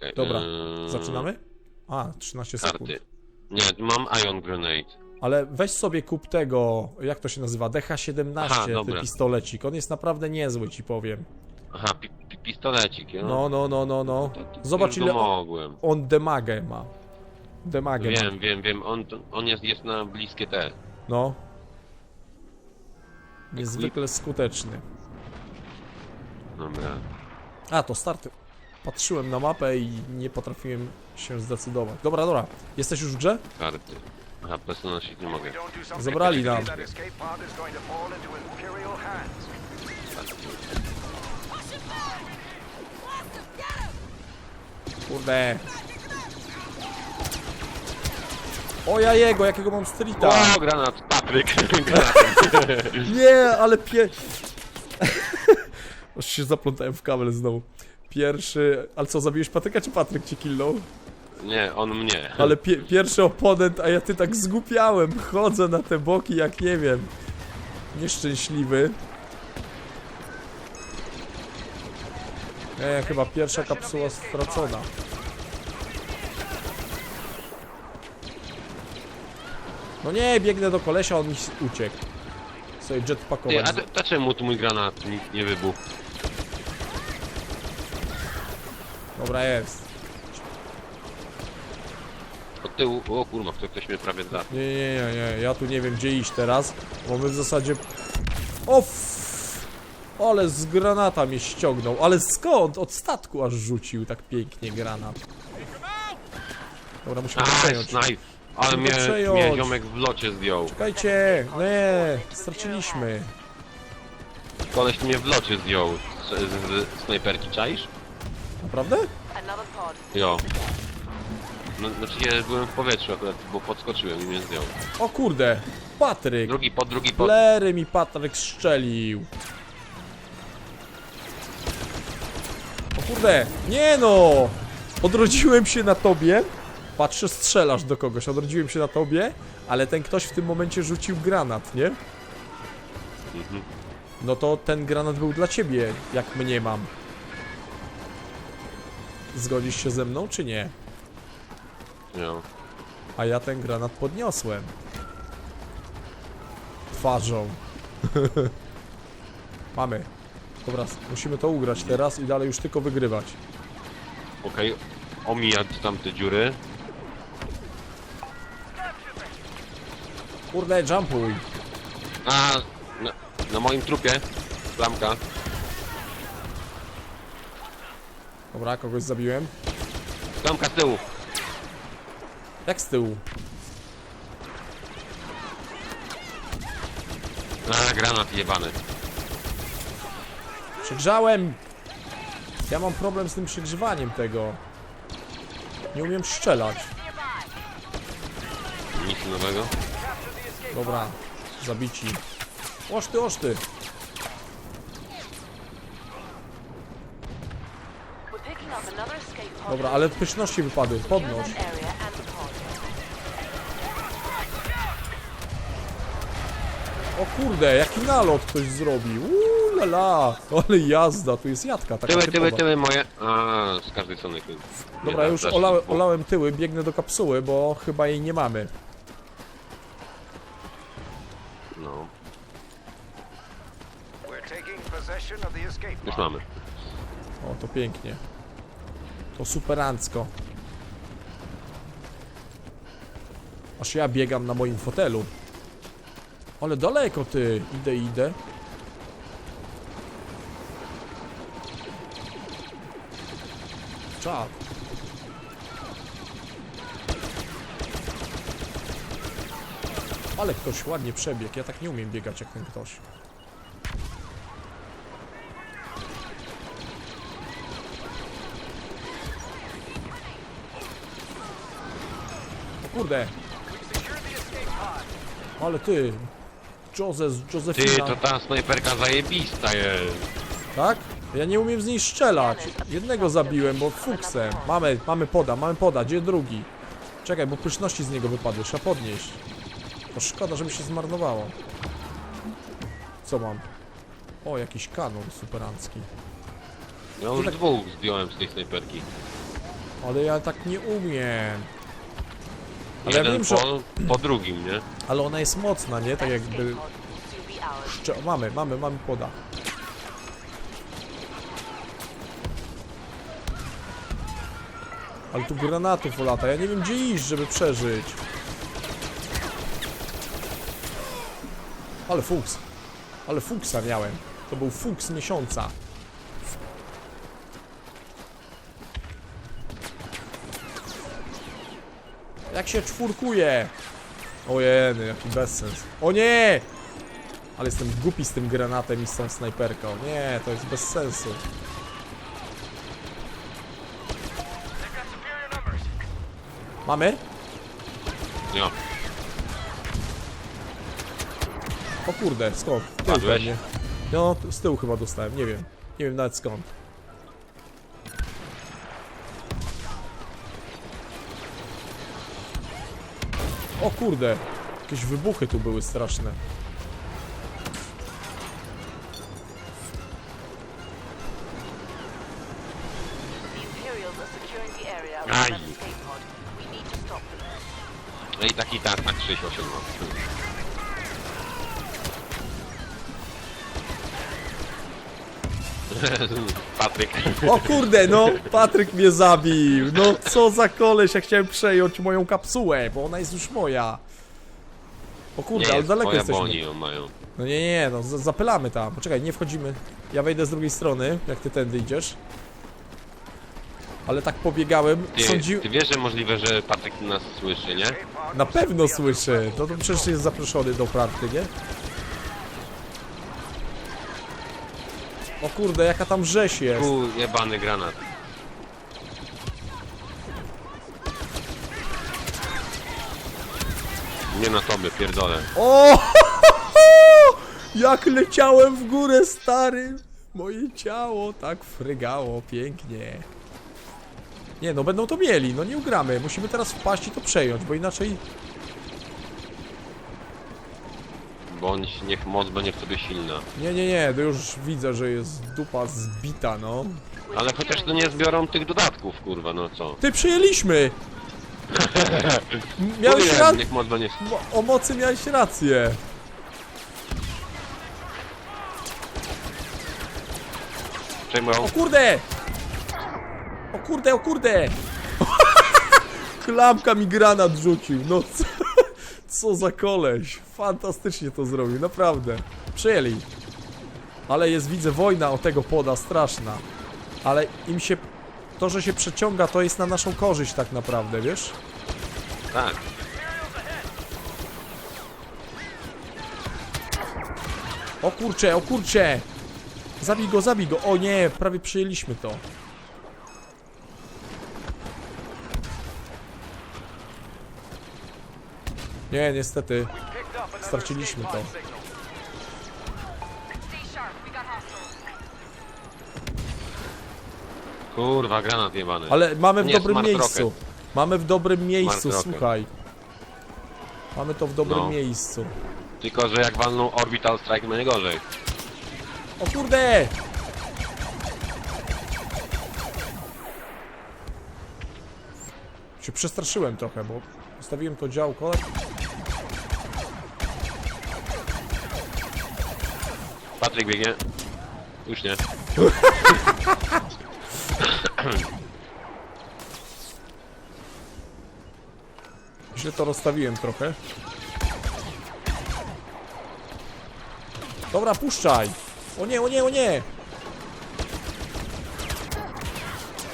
czekaj. Dobra, Eee, zaczynamy? A, 13 sekund. Karty. Nie, mam Ion Grenade. Ale weź sobie kup tego, jak to się nazywa, DH-17, Aha, ten pistolecik. On jest naprawdę niezły, ci powiem. Aha, pi pi pistolecik, ja? No, no, no, no, no. Zobacz ile on, on demagę ma. Demagę ma. Wiem, wiem, wiem, on, on jest, jest na bliskie te. No. Niezwykle skuteczny. Dobra. A, to start. Patrzyłem na mapę i nie potrafiłem się zdecydować. Dobra, dobra. Jesteś już w grze? Karty. Aha, przesunąć nie mogę. Zabrali nam. Kurde. O ja jego, jakiego mam streeta. O, granat, Patryk! Granat. Nie, ale pie... Aż się zaplątałem w kabel znowu. Pierwszy... Ale co, zabiłeś Patryka, czy Patryk cię killnął? Nie, on mnie. Ale pie pierwszy oponent, a ja ty tak zgłupiałem. Chodzę na te boki jak nie wiem. Nieszczęśliwy. Nie, chyba pierwsza kapsuła stracona. No nie, biegnę do kolesia, on mi uciekł. Sobie Ty, jetpackować. a, czemu tu mój granat nie wybuchł? Dobra, jest. Od tyłu, o kurwa, ktoś, ktoś mnie prawie za. Nie, nie, nie, nie, ja tu nie wiem gdzie iść teraz, bo my w zasadzie... O f... Ale z granata mnie ściągnął, ale skąd? Od statku aż rzucił tak pięknie granat. Dobra, musimy przejąć. snajp! Ale Musimy mnie, przejąć. mnie ziomek w locie zdjął. Czekajcie, nie, straciliśmy. Koleś mnie w locie zdjął z, z, z snajperki, czaisz? Naprawdę? Jo. No, znaczy ja byłem w powietrzu akurat, bo podskoczyłem i mnie zdjął. O kurde, Patryk. Drugi pod, drugi pod. Lery mi Patryk strzelił. O kurde, nie no! Odrodziłem się na tobie. Patrzę, strzelasz do kogoś. Odrodziłem się na tobie, ale ten ktoś w tym momencie rzucił granat, nie? Mhm. No to ten granat był dla ciebie, jak mnie mam. Zgodzisz się ze mną, czy nie? Jo. A ja ten granat podniosłem. Twarzą. Mamy. Dobra, musimy to ugrać teraz i dalej już tylko wygrywać. Okej, omijać tamte dziury. Kurde, jumpuj. A, na, na moim trupie. Flamka. Dobra, kogoś zabiłem. Flamka z tyłu. Jak z tyłu? A, granat jebany. Przegrzałem! Ja mam problem z tym przegrzewaniem tego. Nie umiem strzelać. Nic nowego. Dobra, zabici. Oszty, oszty. We're picking up another escape pod. Dobra, ale pyszności wypadły. Podnoś. O kurde, jaki nalot ktoś zrobił. Uuu, la, la. Ale jazda, tu jest jadka taka Tyły, typowa. tyły, tyły moje. A, z każdej strony. tu. Dobra, już olałem, olałem tyły, biegnę do kapsuły, bo chyba jej nie mamy. No, We're taking possession of the escape już mamy. O, to pięknie. To superancko. Aż ja biegam na moim fotelu. Ale daleko ty. Idę, idę. Czad. Ale ktoś ładnie przebiegł. Ja tak nie umiem biegać jak ten ktoś. Kurde. Ale ty. Joseph, Ty, Josefina. to ta snajperka zajebista jest. Tak? Ja nie umiem z niej strzelać. Jednego zabiłem, bo fuksem. Mamy, mamy poda, mamy poda. Gdzie drugi? Czekaj, bo pyszności z niego wypadły. Trzeba podnieść. To szkoda, żeby się zmarnowało. Co mam? O, jakiś kanur superancki. Ja już tak- dwóch zdjąłem z tej snajperki. Ale ja tak nie umiem. Ale ja Jeden wiem, że... po, po drugim, nie? Ale ona jest mocna, nie? Tak jakby... Szcze... Mamy, mamy, mamy poda. Ale tu granatów lata, ja nie wiem gdzie iść, żeby przeżyć. Ale fuks. Ale fuksa miałem. To był fuks miesiąca. Jak się czwórkuje? Ojeny, jaki bezsens. O nie! Ale jestem głupi z tym granatem i z tą snajperką. Nie, to jest bez sensu. Mamy? Ja. O kurde, skąd? Padłeś? pewnie. No, z tyłu chyba dostałem, nie wiem. Nie wiem nawet skąd. O kurde, jakieś wybuchy tu były straszne. The Imperials are securing the area Aye. Patryk. O kurde, no, Patryk mnie zabił. No, co za koleś, ja chciałem przejąć moją kapsułę, bo ona jest już moja. O kurde, Nie ale jest daleko moja, bo jesteśmy. oni ją mają. No nie, nie, no zapylamy tam. Poczekaj, nie wchodzimy. Ja wejdę z drugiej strony, jak ty tędy idziesz. Ale tak pobiegałem, Ty, sądził... ty wiesz, że możliwe, że Patryk nas słyszy, nie? Na pewno słyszy. To, to przecież jest zaproszony do party, nie? O kurde, jaka tam rzeź jest. Tu jebany granat. Nie na tobie, pierdolę. O! Jak leciałem w górę, stary! Moje ciało tak frygało pięknie. Nie, no będą to mieli, no nie ugramy. Musimy teraz wpaść i to przejąć, bo inaczej... Bądź, niech moc będzie w tobie silna. Nie, nie, nie, to już widzę, że jest dupa zbita, no. Ale chociaż to nie zbiorą tych dodatków, kurwa, no co? Ty, przyjęliśmy! Miałeś Mówiłem, rację. niech moc będzie... O mocy miałeś rację. Przejmują. O kurde! O kurde, o kurde! Klamka mi granat rzucił, no co, co za koleś. Fantastycznie to zrobił, naprawdę. Przyjęli. Ale jest, widzę, wojna o tego poda straszna. Ale im się... To, że się przeciąga, to jest na naszą korzyść tak naprawdę, wiesz? Tak. O kurcze, o kurcze! Zabij go, zabij go! O nie, prawie przyjęliśmy to. Nie, niestety. Straciliśmy to. Kurwa, granat jebany. Ale mamy w Nie, dobrym Smart miejscu. Rocket. Mamy w dobrym miejscu, Rocket. słuchaj. Mamy to w dobrym No. miejscu. Tylko, że jak walną Orbital Strike, będzie gorzej. O kurde! Się przestraszyłem trochę, bo ustawiłem to działko. Patryk biegnie. Już nie. Źle to rozstawiłem trochę. Dobra, puszczaj! O nie, o nie, o nie!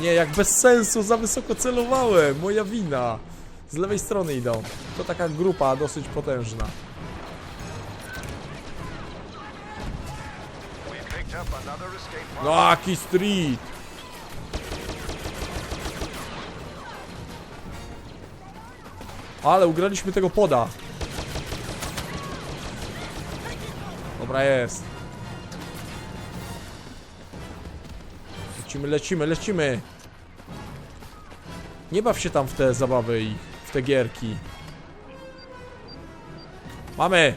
Nie, jak bez sensu, za wysoko celowałem, moja wina. Z lewej strony idą. To taka grupa dosyć potężna. No, street! Ale ugraliśmy tego poda. Dobra jest. Lecimy, lecimy, lecimy. Nie baw się tam w te zabawy i w te gierki. Mamy,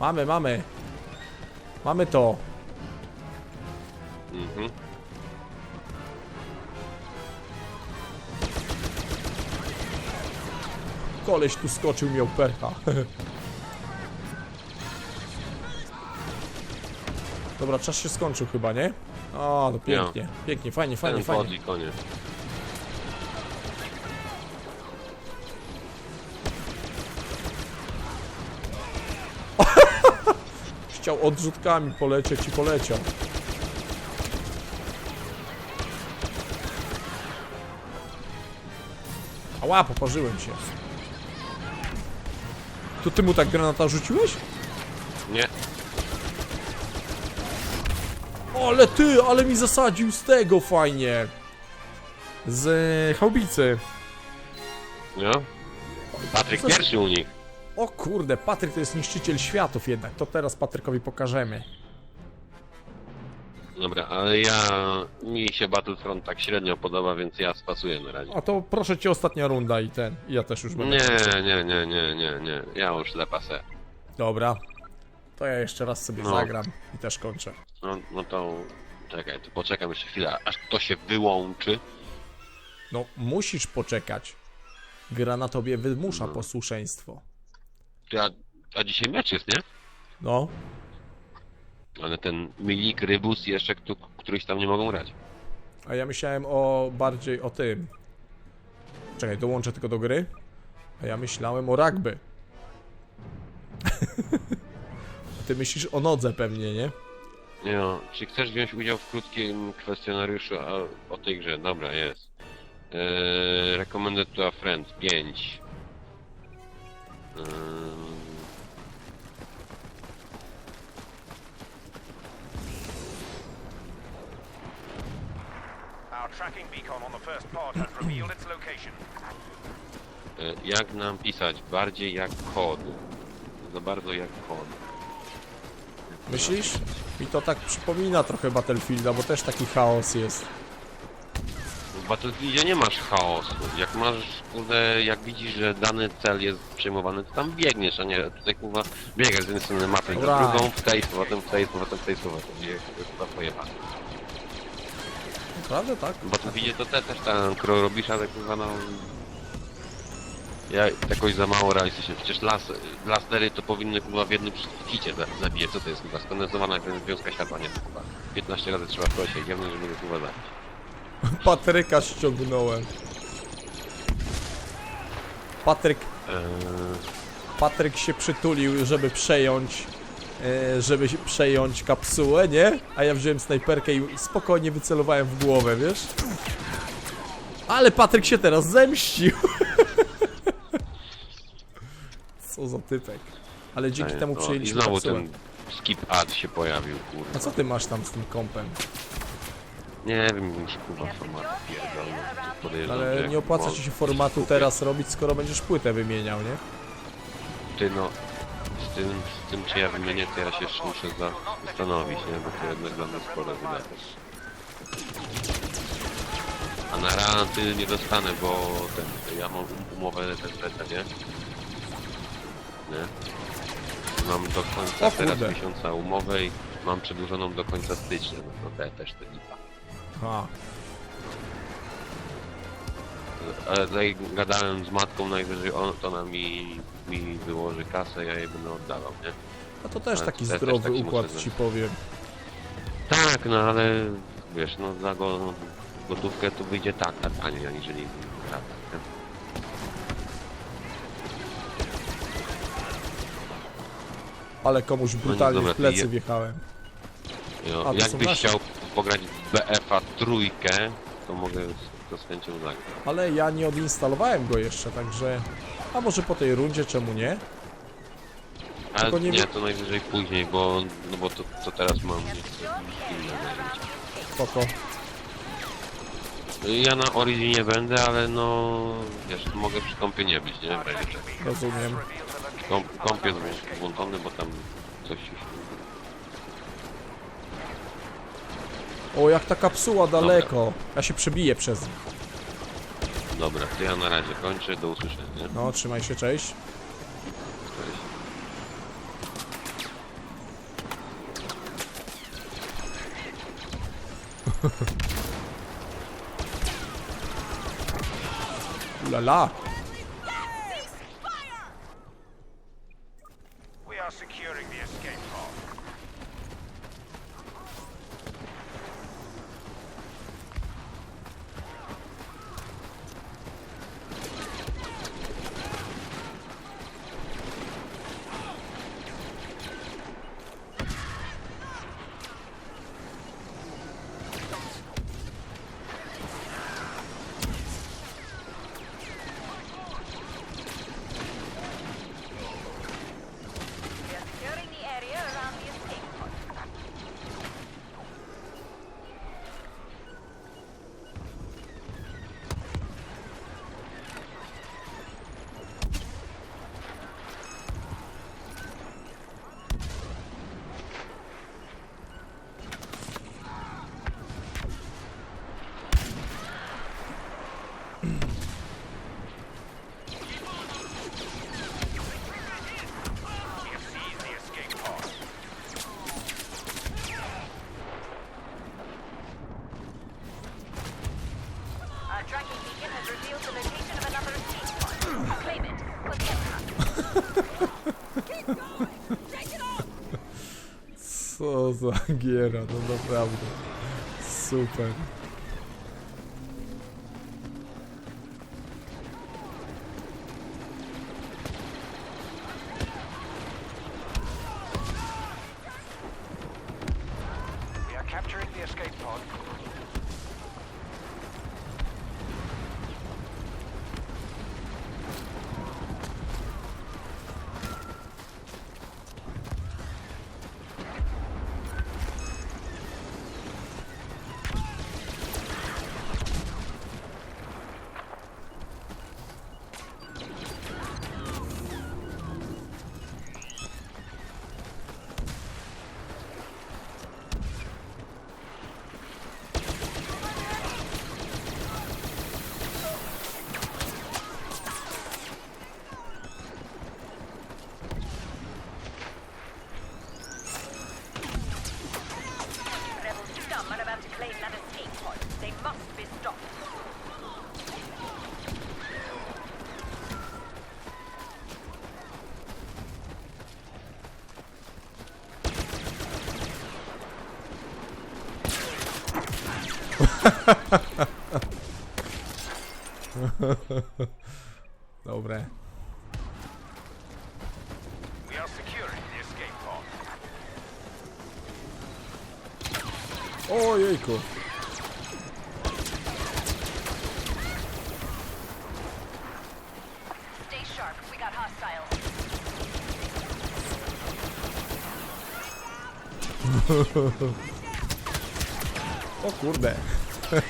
Mamy, mamy. Mamy to. Mhm. Koleś tu skoczył, miał perka. Dobra, czas się skończył chyba, nie? O, no pięknie, pięknie, fajnie, fajnie, Ten fajnie. koniec. Chciał odrzutkami polecieć i poleciał. Ała, poparzyłem się. To ty mu tak granata rzuciłeś? Nie, Ale ty, ale mi zasadził z tego fajnie. Z e, haubicy. no. Patryk pierwszy u nich. O kurde, Patryk to jest niszczyciel światów jednak. To teraz Patrykowi pokażemy. Dobra, ale ja... Mi się Battlefront tak średnio podoba, więc ja spasuję na razie. A to proszę cię ostatnia runda i ten. i Ja też już będę. Nie, nie, nie, nie, nie, nie. Ja już lepasę. Dobra. To ja jeszcze raz sobie No. zagram i też kończę. No, no to... Czekaj, to poczekam jeszcze chwilę, aż to się wyłączy. No, musisz poczekać. Gra na tobie wymusza No. posłuszeństwo. A, a dzisiaj mecz jest, nie? No, Ale ten Milik, Rybus i jeszcze kto, któryś tam nie mogą grać. a ja myślałem o bardziej o tym. Czekaj, dołączę tylko do gry. A ja myślałem o rugby. a ty myślisz o nodze pewnie, nie? Nie no, czy chcesz wziąć udział w krótkim kwestionariuszu a, o tej grze? Dobra, jest. Eee, recommended to a friend, 5. Our tracking beacon on the first pod has revealed its location. e, jak nam pisać? Bardziej jak kod. Za bardzo jak kod. Myślisz? Mi to tak przypomina trochę Battlefielda, bo też taki chaos jest. W Battlefieldzie nie masz chaosu. Jak masz, kurde, jak widzisz, że dany cel jest przejmowany, to tam biegniesz, a nie tutaj kurwa biegasz z jednej strony mapy Dobra. drugą, w tej, potem w tej, potem w tej, potem to jest chyba pojechane. Prawda, tak? Bo tu widzicie to te, też tam kro robisz, ale kurwa no... Ja jakoś za mało realistycznie. Przecież las, lasery to powinny kurwa w jednym hicie za- zabijać. Co to jest kurwa? Skondensowana wiązka światła, nie kurwa. 15 razy trzeba prosić jemny, żeby go kurwa zabić. Patryka ściągnąłem. Patryk, Patryk się przytulił, żeby przejąć e, żeby przejąć kapsułę, nie? A ja wziąłem snajperkę i spokojnie wycelowałem w głowę, wiesz? Ale Patryk się teraz zemścił. Co za typek. Ale dzięki temu no, I przyjęliśmy znowu kapsułę. ten skip ad się pojawił, A kurwa. co ty masz tam z tym kompem? Nie wiem, mi się kurwa format pierdolny. Ale jak nie opłaca ci się formatu teraz robić, skoro będziesz płytę wymieniał, nie? Ty no, z tym, z tym czy ja wymienię, to ja się jeszcze muszę za, zastanowić, nie? Bo to jednak dla mnie sporo wydatek. A na ranty nie dostanę, bo ten, ja mam umowę TZT, nie? Nie? Mam do końca O teraz kurde. miesiąca umowę i mam przedłużoną do końca stycznia, no to te, też to lipa. A, Ale tutaj gadałem z matką, najwyżej on, to ona mi, mi wyłoży kasę, ja jej będę oddawał, nie? a to też Ale taki też zdrowy taki układ ci powiem. Tak, no ale wiesz, no za go, gotówkę to wyjdzie tak, a taniej aniżeli rata. nie? Ale komuś brutalnie dobra, w plecy je- wjechałem. Jo, A, to są jakbyś nasze. chciał pograć BF-a trójkę, to mogę to z chęcią zagrać. Ale ja nie odinstalowałem go jeszcze, także... A może po tej rundzie, czemu nie? Ale Tylko nie nie, to najwyżej później, bo, no bo to, to teraz mam inne zajęcia. Spoko. Ja na Originie będę, ale no, wiesz, mogę przy kąpie nie być, nie? W razie czego. Rozumiem. Komp, komp jest włączony, bo tam coś się... O, jak ta kapsuła daleko. Ja się przebiję przez nich. Dobra, to ja na razie kończę, do usłyszenia? No, trzymaj się, cześć. Cześć. Ulala. has revealed the location of another escape pod. Claim it. Click it. Co za giera, no naprawdę. Super. O kurde.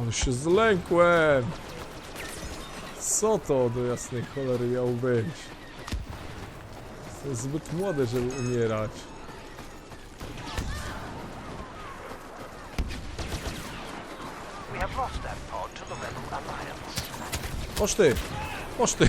Ale się zlękłem. Co to do jasnej cholery miało być? Jestem zbyt młody, żeby umierać. Oż ty! Oż ty!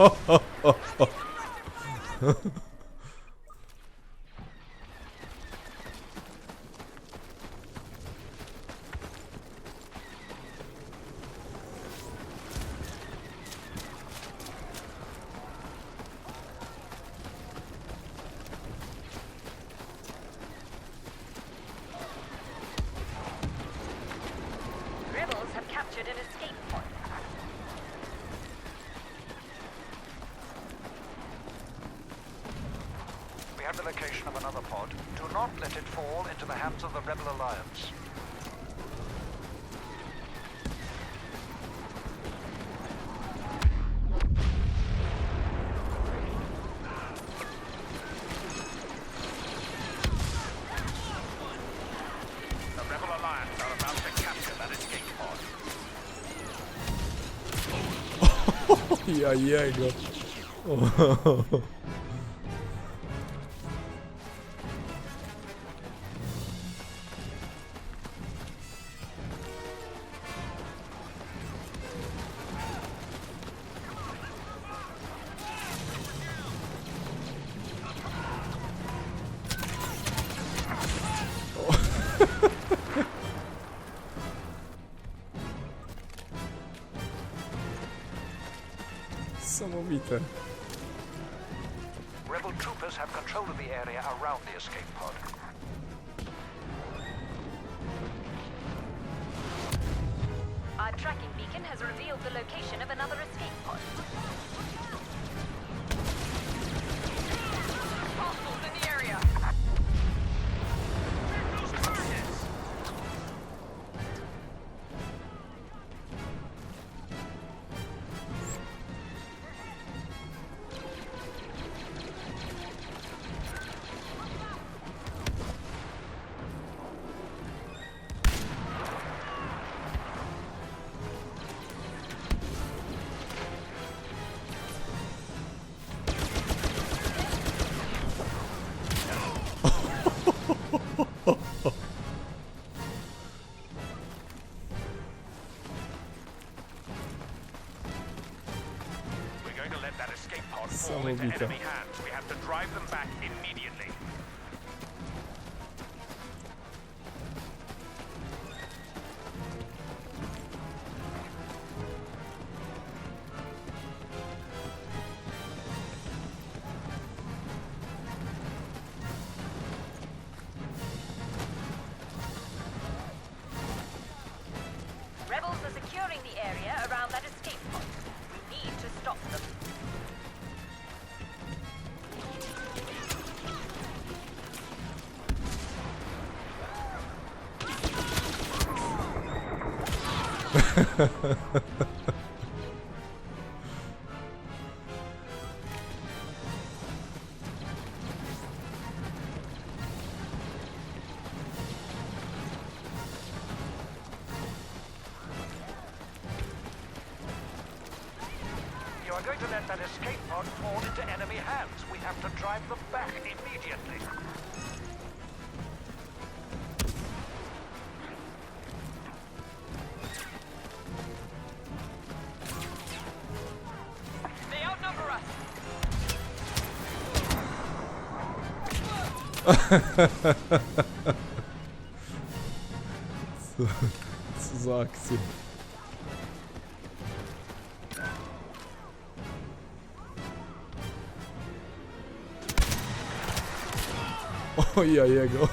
ho, oh, ho. The location of another pod. Do not let it fall into the hands of the Rebel Alliance. The Rebel Alliance are Niesamowite. Rebel troopers have control of the area around the escape pod. Our tracking beacon has revealed the location of another we have to drive them You are going to let that escape pod fall into enemy hands. We have to drive them back immediately. Co za akcja. O ja jego.